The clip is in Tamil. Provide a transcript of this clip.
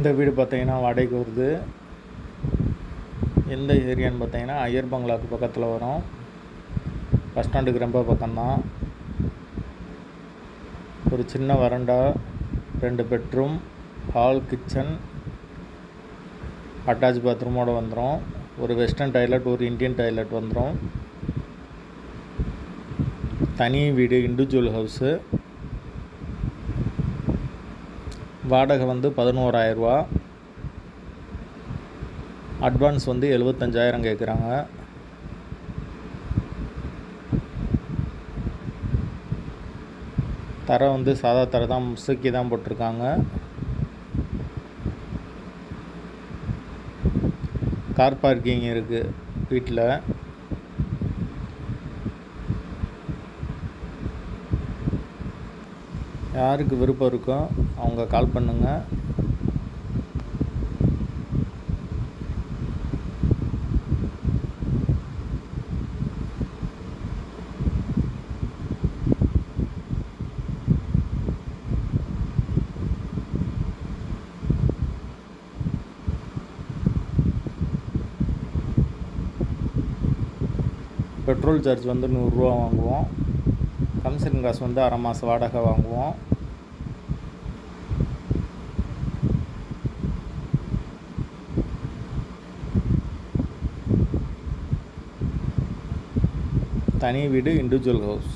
இந்த வீடு பார்த்தீங்கன்னா வாடகைக்கு வருது. எந்த ஏரியான்னு பார்த்தீங்கன்னா ஐயர் பங்களாக்கு பக்கத்தில் வரும். பஸ் ஸ்டாண்டுக்கு ரொம்ப பக்கம்தான். ஒரு சின்ன வரண்டா ரெண்டு பெட்ரூம் ஹால் கிச்சன் அட்டாச் பாத்ரூமோடு வந்துடும் ஒரு வெஸ்டர்ன் டாய்லெட் ஒரு இந்தியன் டாய்லெட் வந்துடும் தனி வீடு இண்டிவிஜுவல் ஹவுஸு. வாடகை வந்து பதினோராயிரரூவா. அட்வான்ஸ் வந்து எழுபத்தஞ்சாயிரம் கேட்குறாங்க தரை வந்து சாதா தரை தான் முசுக்கி தான் போட்டிருக்காங்க. கார் பார்க்கிங் இருக்குது வீட்டில் யாருக்கு விருப்பம் இருக்கோ அவங்க கால் பண்ணுங்கள் பெட்ரோல் சார்ஜ் வந்து நூறுரூவா வாங்குவோம். கமிஷன் காசு வந்து அரை மாதம் வாடகை வாங்குவோம். தனி வீடு இண்டிவிஜுவல் ஹவுஸ்